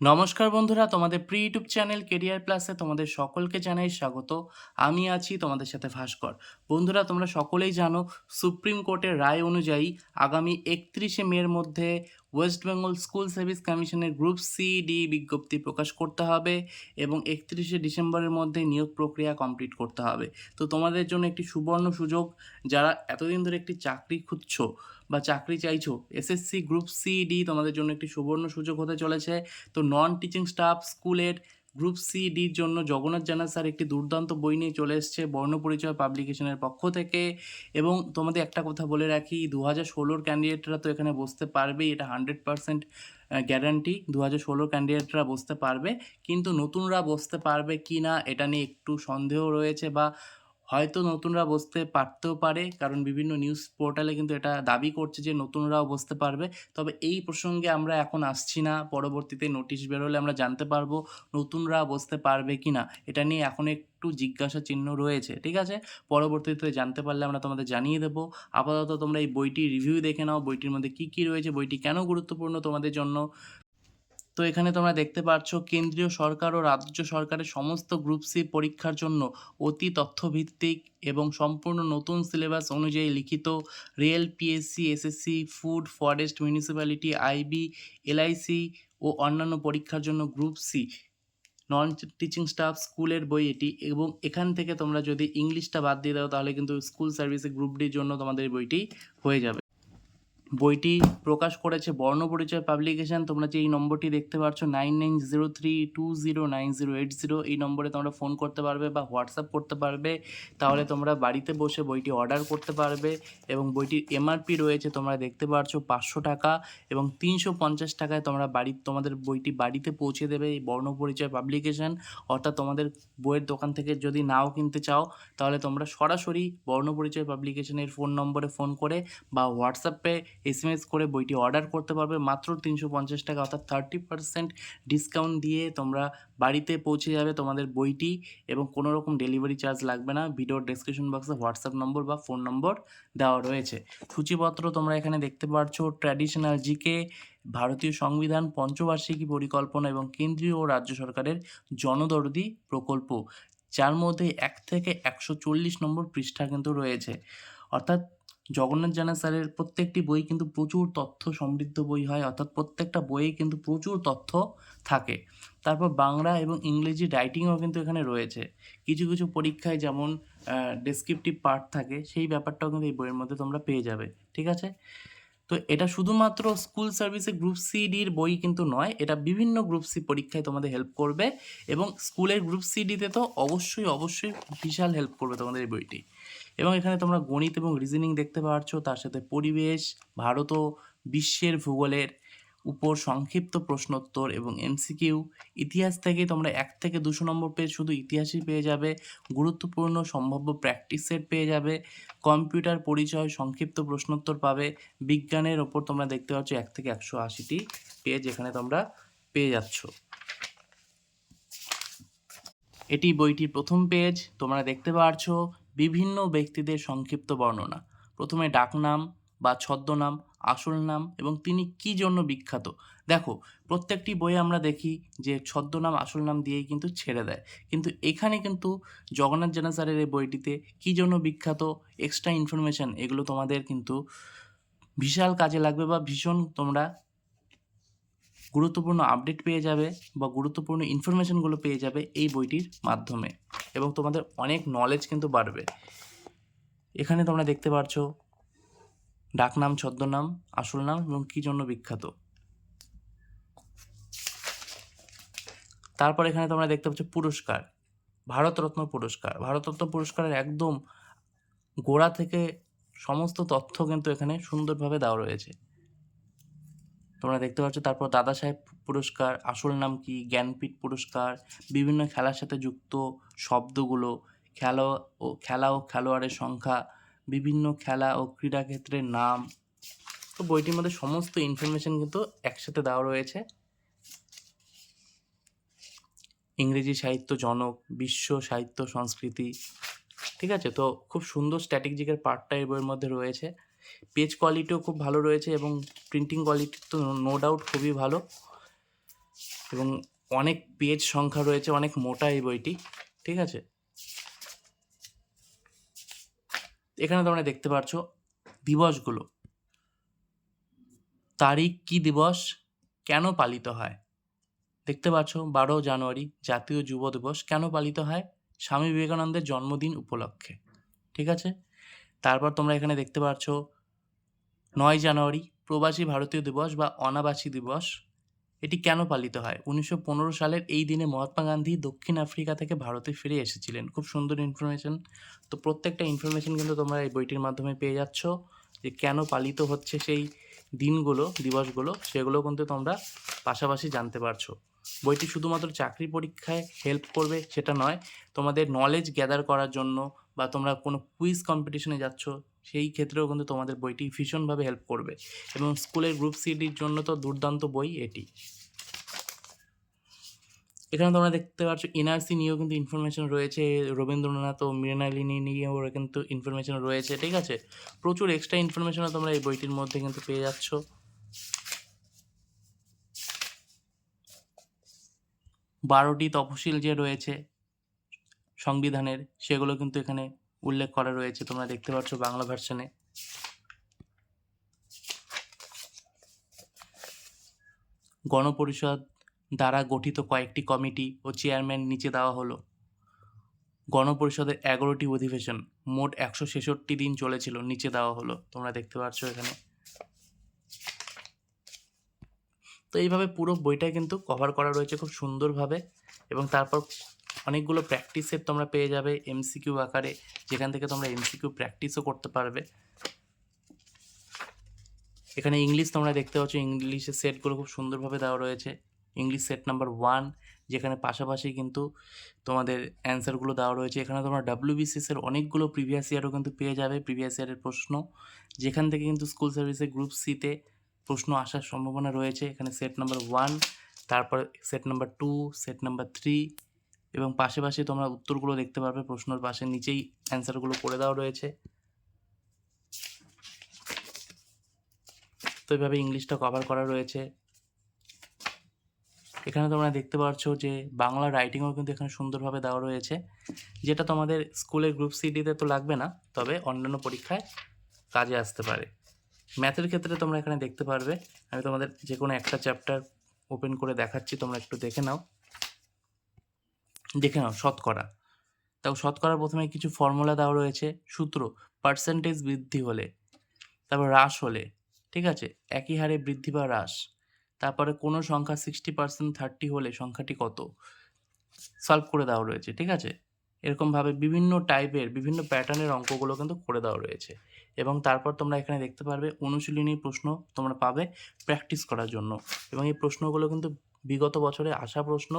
নমস্কার বন্ধুরা, তোমাদের প্রি ইউটিউব চ্যানেল কেরিয়ার প্লাসে তোমাদের সকলকে জানাই স্বাগত। আমি আছি তোমাদের সাথে ভাস্কর। বন্ধুরা, তোমরা সকলেই জানো সুপ্রিম কোর্টের রায় অনুযায়ী আগামী একত্রিশে মের মধ্যে ওয়েস্ট বেঙ্গল স্কুল সার্ভিস কমিশনের গ্রুপ সি ডি বিজ্ঞপ্তি প্রকাশ করতে হবে এবং একত্রিশে ডিসেম্বরের মধ্যে নিয়োগ প্রক্রিয়া কমপ্লিট করতে হবে। তো তোমাদের জন্য একটি সুবর্ণ সুযোগ, যারা এতদিন ধরে একটি চাকরি খুঁজছো বা চাকরি চাইছো, এসএসসি গ্রুপ সি ডি তোমাদের জন্য একটি সুবর্ণ সুযোগ হতে চলেছে। তো নন টিচিং স্টাফ স্কুলের গ্রুপ সি ডির জন্য জগন্নাথ জানা স্যার একটি দুর্দান্ত বই নিয়ে চলে এসছে বর্ণপরিচয় পাবলিকেশনের পক্ষ থেকে। এবং তোমাদের একটা কথা বলে রাখি দু হাজার ষোলোর ক্যান্ডিডেটরা তো এখানে বসতে পারবেই, এটা হান্ড্রেড পারসেন্ট গ্যারান্টি দু হাজার ষোলোর ক্যান্ডিডেটরা বসতে পারবে। কিন্তু নতুনরা বসতে পারবে কি না এটা নিয়ে একটু সন্দেহ রয়েছে বা হয়তো নতুনরা বসতে পারতেও পারে, কারণ বিভিন্ন নিউজ পোর্টালে কিন্তু এটা দাবি করছে যে নতুনরাও বসতে পারবে। তবে এই প্রসঙ্গে আমরা এখন আসছি না, পরবর্তীতে নোটিশ বেরোলে আমরা জানতে পারব নতুনরা বসতে পারবে কি না এটা নিয়ে এখন একটু জিজ্ঞাসা চিহ্ন রয়েছে, ঠিক আছে? পরবর্তীতে জানতে পারলে আমরা তোমাদের জানিয়ে দেবো। আপাতত তোমরা এই বইটির রিভিউ দেখে নাও, বইটির মধ্যে কী কী রয়েছে, বইটি কেন গুরুত্বপূর্ণ তোমাদের জন্য। তো এখানে তোমরা দেখতে পাচ্ছ কেন্দ্রীয় সরকার ও রাজ্য সরকারের সমস্ত গ্রুপ সি পরীক্ষার জন্য অতি তথ্যভিত্তিক এবং সম্পূর্ণ নতুন সিলেবাস অনুযায়ী লিখিত rail PSC SSC food forest municipality IB LIC ও অন্যান্য পরীক্ষার জন্য group C non teaching staff স্কুলের বই এটি। এবং এখান থেকে তোমরা যদি ইংলিশটা বাদ দিয়ে দাও তাহলে কিন্তু স্কুল সার্ভিসে গ্রুপ ডির জন্য তোমাদের বইটি হয়ে যাবে। বইটি প্রকাশ করেছে বর্ণপরিচয় পাবলিকেশন তোমরা যে এই নম্বরটি দেখতে পাচ্ছ nine nine zero three two zero nine zero eight zero এই নম্বরে তোমরা ফোন করতে পারবে বা হোয়াটসঅ্যাপ করতে পারবে। তাহলে তোমরা বাড়িতে বসে বইটি অর্ডার করতে পারবে এবং বইটির এমআরপি রয়েছে, তোমরা দেখতে পাচ্ছ পাঁচশো টাকা এবং তিনশো পঞ্চাশ টাকায় তোমরা বাড়ি, তোমাদের বইটি বাড়িতে পৌঁছে দেবে এই বর্ণপরিচয় পাবলিকেশন অর্থাৎ তোমাদের বইয়ের দোকান থেকে যদি নাও কিনতে চাও, তাহলে তোমরা সরাসরি বর্ণপরিচয় পাবলিকেশনের ফোন নম্বরে ফোন করে বা হোয়াটসঅ্যাপে এসএমএস করে বইটি অর্ডার করতে পারবে। মাত্র তিনশো পঞ্চাশ টাকা, অর্থাৎ থার্টি পার্সেন্ট ডিসকাউন্ট দিয়ে তোমরা বাড়িতে পৌঁছে যাবে তোমাদের বইটি এবং কোনো রকম ডেলিভারি চার্জ লাগবে না। ভিডিওর ডেসক্রিপশন বক্সে হোয়াটসঅ্যাপ নম্বর বা ফোন নম্বর দেওয়া রয়েছে। সূচিপত্র তোমরা এখানে দেখতে পাচ্ছ ট্র্যাডিশনাল জিকে ভারতীয় সংবিধান, পঞ্চবার্ষিকী পরিকল্পনা এবং কেন্দ্রীয় ও রাজ্য সরকারের জনদরদি প্রকল্প। যার মধ্যে এক থেকে একশো চল্লিশ নম্বর পৃষ্ঠা কিন্তু রয়েছে। অর্থাৎ জগন্নাথ জানা স্যারের প্রত্যেকটি বই কিন্তু প্রচুর তথ্য সমৃদ্ধ বই হয়, অর্থাৎ প্রত্যেকটা বইয়ে কিন্তু প্রচুর তথ্য থাকে। তারপর বাংলা এবং ইংরেজি রাইটিংও কিন্তু এখানে রয়েছে। কিছু কিছু পরীক্ষায় যেমন ডেসক্রিপটিভ পার্ট থাকে, সেই ব্যাপারটাও কিন্তু এই বইয়ের মধ্যে তোমরা পেয়ে যাবে, ঠিক আছে? তো এটা শুধুমাত্র স্কুল সার্ভিসে গ্রুপ সি ডির বই কিন্তু নয়, এটা বিভিন্ন গ্রুপ সি পরীক্ষায় তোমাদের হেল্প করবে এবং স্কুলের গ্রুপ সি ডিতে তো অবশ্যই অবশ্যই বিশাল হেল্প করবে তোমাদের এই বইটি। এবং এখানে তোমরা গণিত এবং রিজনিং দেখতে পাচ্ছ তার সাথে পরিবেশ, ভারত ও বিশ্বের ভূগোলের উপর সংক্ষিপ্ত প্রশ্নোত্তর এবং এমসিকিউ ইতিহাস থেকে তোমরা এক থেকে দুশো নম্বর পেজ শুধু ইতিহাসই পেয়ে যাবে, গুরুত্বপূর্ণ সম্ভাব্য প্র্যাকটিস সেট পেয়ে যাবে কম্পিউটার পরিচয় সংক্ষিপ্ত প্রশ্নোত্তর পাবে, বিজ্ঞানের ওপর তোমরা দেখতে পাচ্ছ এক থেকে একশো আশিটি পেজ এখানে তোমরা পেয়ে যাচ্ছ। এটি বইটির প্রথম পেজ তোমরা দেখতে পাচ্ছ বিভিন্ন ব্যক্তিদের সংক্ষিপ্ত বর্ণনা। প্রথমে ডাকনাম বা ছদ্মনাম, আসল নাম এবং তিনি কি জন্য বিখ্যাত। দেখো, প্রত্যেকটি বইয়ে আমরা দেখি যে ছদ্মনাম, আসল নাম দিয়েই কিন্তু ছেড়ে দেয়। কিন্তু এখানে কিন্তু জগন্নাথ জানা স্যারের এই বইটিতে কি জন্য বিখ্যাত এক্সট্রা ইনফরমেশান এগুলো তোমাদের কিন্তু বিশাল কাজে লাগবে বা ভীষণ তোমরা গুরুত্বপূর্ণ আপডেট পেয়ে যাবে বা গুরুত্বপূর্ণ ইনফরমেশনগুলো পেয়ে যাবে এই বইটির মাধ্যমে এবং তোমাদের অনেক নলেজ কিন্তু বাড়বে। এখানে তোমরা দেখতে পাচ্ছ ডাকনাম ছদ্মনাম আসল নাম এবং কী জন্য বিখ্যাত। তারপর এখানে তোমরা দেখতে পাচ্ছ পুরস্কার, ভারতরত্ন পুরস্কার। ভারতরত্ন পুরস্কারের একদম গোড়া থেকে সমস্ত তথ্য কিন্তু এখানে সুন্দরভাবে দেওয়া রয়েছে। তোমরা দেখতে পাচ্ছ, তারপর দাদা সাহেব পুরস্কার, আসল নাম কি, জ্ঞানপীঠ পুরস্কার, বিভিন্ন খেলার সাথে যুক্ত শব্দগুলো, খেলা ও খেলা ও খেলোয়াড়ের সংখ্যা, বিভিন্ন খেলা ও ক্রীড়াক্ষেত্রের নাম। তো বইটির মধ্যে সমস্ত ইনফরমেশন কিন্তু একসাথে দেওয়া রয়েছে। ইংরেজি সাহিত্য জনক, বিশ্ব সাহিত্য সংস্কৃতি, ঠিক আছে? তো খুব সুন্দর স্ট্র্যাটেজিকের পার্টটা এই বইয়ের মধ্যে রয়েছে। পেজ কোয়ালিটিও খুব ভালো রয়েছে এবং প্রিন্টিং কোয়ালিটি তো নো ডাউট খুবই ভালো। এবং অনেক পেজ সংখ্যা রয়েছে, অনেক মোটা এই বইটি, ঠিক আছে? এখানে তোমরা দেখতে পাচ্ছ দিবসগুলো। তারিখ কি দিবস? কেন পালিত হয়? দেখতে পাচ্ছ বারো জানুয়ারি, জাতীয় যুব দিবস, কেন পালিত হয়? স্বামী বিবেকানন্দের জন্মদিন উপলক্ষে, ঠিক আছে? তারপর তোমরা এখানে দেখতে পাচ্ছ নয় জানুয়ারি প্রবাসী ভারতীয় দিবস বা অনাবাসী দিবস। এটি কেন পালিত হয়? উনিশশো পনেরো সালের এই দিনে মহাত্মা গান্ধী দক্ষিণ আফ্রিকা থেকে ভারতে ফিরে এসেছিলেন। খুব সুন্দর ইনফরমেশন তো প্রত্যেকটা ইনফরমেশন কিন্তু তোমরা এই বইটির মাধ্যমে পেয়ে যাচ্ছ যে কেন পালিত হচ্ছে সেই দিনগুলো, দিবসগুলো, সেগুলো কিন্তু তোমরা পাশাপাশি জানতে পারছ। বইটি শুধুমাত্র চাকরি পরীক্ষায় হেল্প করবে সেটা নয়, তোমাদের নলেজ গ্যাদার করার জন্য বা তোমরা কোনো কুইজ কম্পিটিশনে যাচ্ছ, সেই ক্ষেত্রেও কিন্তু তোমাদের বইটি ভীষণভাবে হেল্প করবে। এবং স্কুলের গ্রুপ সিডির জন্য তো দুর্দান্ত বই এটি। এখানে তোমরা দেখতে পাচ্ছ এনআরসি নিয়েও কিন্তু ইনফরমেশন রয়েছে, রবীন্দ্রনাথ ও মৃণালিনী নিয়েও কিন্তু ইনফরমেশন রয়েছে, ঠিক আছে? প্রচুর এক্সট্রা ইনফরমেশনও তোমরা এই বইটির মধ্যে কিন্তু পেয়ে যাচ্ছ। বারোটি তফসিল যে রয়েছে সংবিধানের, সেগুলো কিন্তু এখানে উল্লেখ করা রয়েছে, তোমরা দেখতে পাচ্ছ বাংলা ভার্সনে গণপরিষদ দ্বারা গঠিত কয়েকটি কমিটি ও চেয়ারম্যান নিচে দেওয়া হলো। গণপরিষদের এগারোটি অধিবেশন মোট একশো ছেষট্টি দিন চলেছিল, নিচে দেওয়া হলো। তোমরা দেখতে পাচ্ছ এখানে। তো এইভাবে পুরো বইটা কিন্তু কভার করা রয়েছে খুব সুন্দরভাবে এবং তারপর অনেকগুলো প্র্যাকটিস সেট তোমরা পেয়ে যাবে এমসিকিউ আকারে, যেখান থেকে তোমরা এমসিকিউ প্র্যাকটিসও করতে পারবে। এখানে ইংলিশ তোমরা দেখতে পাচ্ছ ইংলিশের সেটগুলো খুব সুন্দরভাবে দেওয়া রয়েছে। ইংলিশ সেট নাম্বার ওয়ান যেখানে পাশাপাশি কিন্তু তোমাদের অ্যান্সারগুলো দেওয়া রয়েছে। এখানে তোমরা ডাব্লিউবিসিএস এর অনেকগুলো প্রিভিয়াস ইয়ারও কিন্তু পেয়ে যাবে প্রিভিয়াস ইয়ারের প্রশ্ন। যেখান থেকে কিন্তু স্কুল সার্ভিসে গ্রুপ সিতে প্রশ্ন আসার সম্ভাবনা রয়েছে। এখানে সেট নাম্বার ওয়ান তারপর set number two set number three এবং পাশে তোমরা উত্তরগুলো দেখতে পারবে প্রশ্নের পাশে নিচেই অ্যান্সারগুলো করে দেওয়া রয়েছে। তো এইভাবে ইংলিশটা কভার করা রয়েছে। এখানে তোমরা দেখতে পাচ্ছ যে বাংলা রাইটিংও কিন্তু এখানে সুন্দরভাবে দেওয়া রয়েছে। যেটা তোমাদের স্কুলের গ্রুপ সিডিতে তো লাগবে না, তবে অন্যান্য পরীক্ষায় কাজে আসতে পারে। ম্যাথের ক্ষেত্রে তোমরা এখানে দেখতে পারবে। আমি তোমাদের যে কোনো একটা চ্যাপ্টার ওপেন করে দেখাচ্ছি, তোমরা একটু দেখে নাও। দেখে নাও, শতকরা। তাও শতকরা প্রথমে কিছু ফর্মুলা দেওয়া রয়েছে, সূত্র পার্সেন্টেজ বৃদ্ধি হলে, তারপর হ্রাস হলে, ঠিক আছে? একই হারে বৃদ্ধি বা হ্রাস। তারপরে কোনো সংখ্যা সিক্সটি পার্সেন্ট থার্টি হলে সংখ্যাটি কত? সলভ করে দেওয়া রয়েছে, ঠিক আছে? এরকমভাবে বিভিন্ন টাইপের বিভিন্ন প্যাটার্নের অঙ্কগুলো কিন্তু করে দেওয়া রয়েছে। এবং তারপর তোমরা এখানে দেখতে পারবে, অনুশীলনী প্রশ্ন তোমরা পাবে প্র্যাকটিস করার জন্য। এবং এই প্রশ্নগুলো কিন্তু বিগত বছরে আসা প্রশ্ন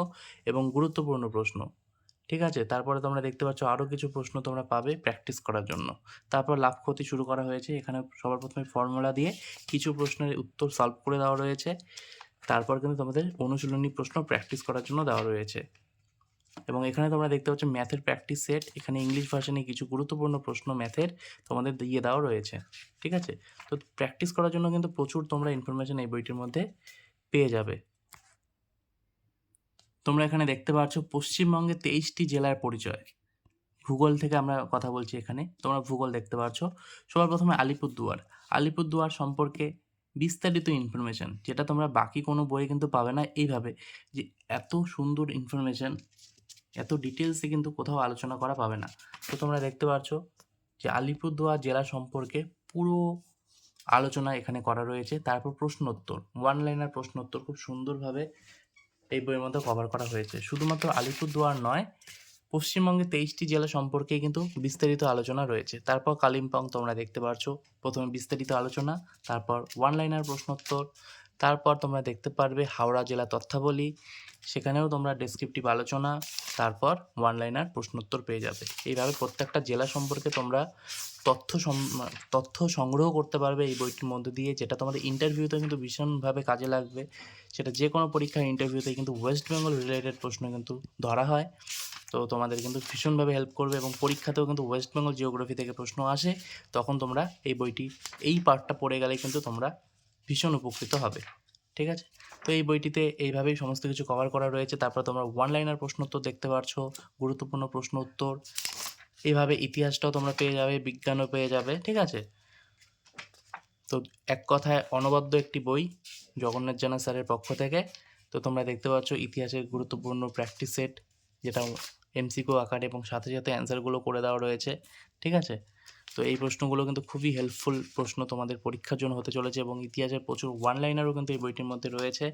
এবং গুরুত্বপূর্ণ প্রশ্ন। ঠিক আছে? তারপরে তোমরা দেখতে পাচ্ছ আরও কিছু প্রশ্ন তোমরা পাবে প্র্যাকটিস করার জন্য। তারপর লাভ ক্ষতি শুরু করা হয়েছে। এখানে সবার প্রথমে ফর্মুলা দিয়ে কিছু প্রশ্নের উত্তর সলভ করে দেওয়া রয়েছে। তারপর কিন্তু তোমাদের অনুশীলনী প্রশ্ন প্র্যাকটিস করার জন্য দেওয়া রয়েছে। এবং এখানে তোমরা দেখতে পাচ্ছ ম্যাথের প্র্যাকটিস সেট এখানে ইংলিশ ভার্সনে কিছু গুরুত্বপূর্ণ প্রশ্ন ম্যাথের তোমাদের দিয়ে দেওয়া রয়েছে। ঠিক আছে? তো প্র্যাকটিস করার জন্য কিন্তু প্রচুর তোমরা ইনফরমেশন এই বইটির মধ্যে পেয়ে যাবে। তোমরা এখানে দেখতে পাচ্ছ পশ্চিমবঙ্গে তেইশটি জেলার পরিচয়। ভূগোল থেকে আমরা কথা বলছি এখানে। তোমরা ভূগোল দেখতে পাচ্ছ। সবার প্রথমে আলিপুরদুয়ার। আলিপুরদুয়ার সম্পর্কে বিস্তারিত ইনফরমেশন যেটা তোমরা বাকি কোনো বইয়ে কিন্তু পাবে না এইভাবে, যে এত সুন্দর ইনফরমেশন এত ডিটেলসে কিন্তু কোথাও আলোচনা করা পাবে না। তো তোমরা দেখতে পাচ্ছ যে আলিপুরদুয়ার জেলা সম্পর্কে পুরো আলোচনা এখানে করা রয়েছে। তারপর প্রশ্নোত্তর ওয়ান লাইনার প্রশ্নোত্তর খুব সুন্দরভাবে এই বইয়ের মধ্যে কভার করা হয়েছে। শুধুমাত্র আলিপুরদুয়ার নয়, পশ্চিমবঙ্গে তেইশটি জেলা সম্পর্কে কিন্তু বিস্তারিত আলোচনা রয়েছে। তারপর কালিম্পং তোমরা দেখতে পারছ, প্রথমে বিস্তারিত আলোচনা, তারপর ওয়ান লাইনার প্রশ্নোত্তর, তারপর তোমরা দেখতে পারবে হাওড়া জেলা তথ্যাবলী সেখানেও তোমরা ডেসক্রিপটিভ আলোচনা, তারপর ওয়ান লাইনার প্রশ্নোত্তর পেয়ে যাবে। এইভাবে প্রত্যেকটা জেলা সম্পর্কে তোমরা তথ্য তথ্য সংগ্রহ করতে পারবে এই বইটির মধ্যে দিয়ে, যেটা তোমাদের ইন্টারভিউতে কিন্তু ভীষণভাবে কাজে লাগবে। সেটা যে কোনো পরীক্ষার ইন্টারভিউতে কিন্তু ওয়েস্ট বেঙ্গল রিলেটেড প্রশ্ন কিন্তু ধরা হয়। তো তোমাদের কিন্তু ভীষণভাবে হেল্প করবে এবং পরীক্ষাতেও কিন্তু ওয়েস্ট বেঙ্গল জিওগ্রাফি থেকে প্রশ্ন আসে, তখন তোমরা এই বইটি, এই পার্টটা পড়ে গেলে কিন্তু তোমরা ভীষণ উপকৃত হবে। ঠিক আছে? তো এই বইটিতে এইভাবেই সমস্ত কিছু কভার করা রয়েছে। তারপর তোমরা ওয়ান লাইনার প্রশ্ন উত্তর দেখতে পারছ, গুরুত্বপূর্ণ প্রশ্ন উত্তর এইভাবে ইতিহাসটাও তোমরা পেয়ে যাবে, বিজ্ঞানও পেয়ে যাবে, ঠিক আছে? তো এক কথায় অনবদ্য একটি বই জগন্নাথ জানা স্যারের পক্ষ থেকে। তো তোমরা দেখতে পাচ্ছ ইতিহাসের গুরুত্বপূর্ণ প্র্যাকটিস সেট যেটা এমসিকিউ আকারে এবং সাথে সাথে অ্যান্সারগুলো করে দেওয়া রয়েছে, ঠিক আছে? তো এই প্রশ্নগুলো কিন্তু খুবই হেল্পফুল প্রশ্ন তোমাদের পরীক্ষার জন্য হতে চলেছে এবং ইতিহাসের প্রচুর ওয়ান লাইনারও কিন্তু এই বইটির মধ্যে রয়েছে।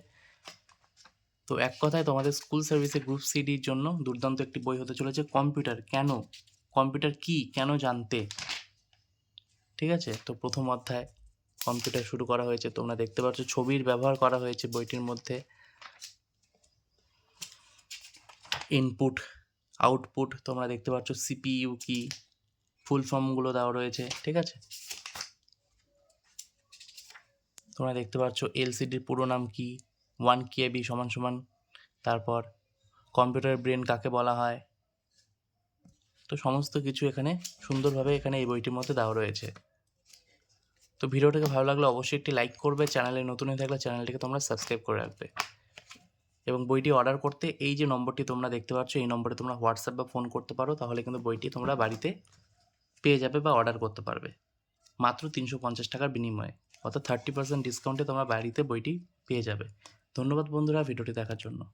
তো এক কথায় তোমাদের স্কুল সার্ভিসে গ্রুপ সিডির জন্য দুর্দান্ত একটি বই হতে চলেছে কম্পিউটার কেন? কম্পিউটার কি? কেন জানতে? ঠিক আছে? তো প্রথম অধ্যায় কম্পিউটার শুরু করা হয়েছে। তোমরা দেখতে পাচ্ছ ছবির ব্যবহার করা হয়েছে বইটির মধ্যে। ইনপুট আউটপুট তোমরা দেখতে পাচ্ছ সিপিইউ কি? ফুল ফর্মগুলো দেওয়া রয়েছে, ঠিক আছে? তোমরা দেখতে পাচ্ছ এলসিডির পুরো নাম কি? ওয়ান কেবি সমান সমান। তারপর কম্পিউটার ব্রেন কাকে বলা হয়? তো সমস্ত কিছু এখানে সুন্দরভাবে এখানে এই বইটির মধ্যে দেওয়া রয়েছে। তো ভিডিওটাকে ভালো লাগলে অবশ্যই একটি লাইক করবে, চ্যানেলে নতুন হয়ে থাকলে চ্যানেলটিকে তোমরা সাবস্ক্রাইব করে রাখবে। এবং বইটি অর্ডার করতে এই যে নম্বরটি তোমরা দেখতে পাচ্ছ, এই নম্বরে তোমরা হোয়াটসঅ্যাপ বা ফোন করতে পারো, তাহলে কিন্তু বইটি তোমরা বাড়িতে পেয়ে যাবে বা অর্ডার করতে পারবে। মাত্র তিনশো পঞ্চাশ টাকার বিনিময়ে। অর্থাৎ থার্টি পার্সেন্ট ডিসকাউন্টে তোমরা বাড়িতে বইটি পেয়ে যাবে। ধন্যবাদ বন্ধুরা ভিডিওটি দেখার জন্য।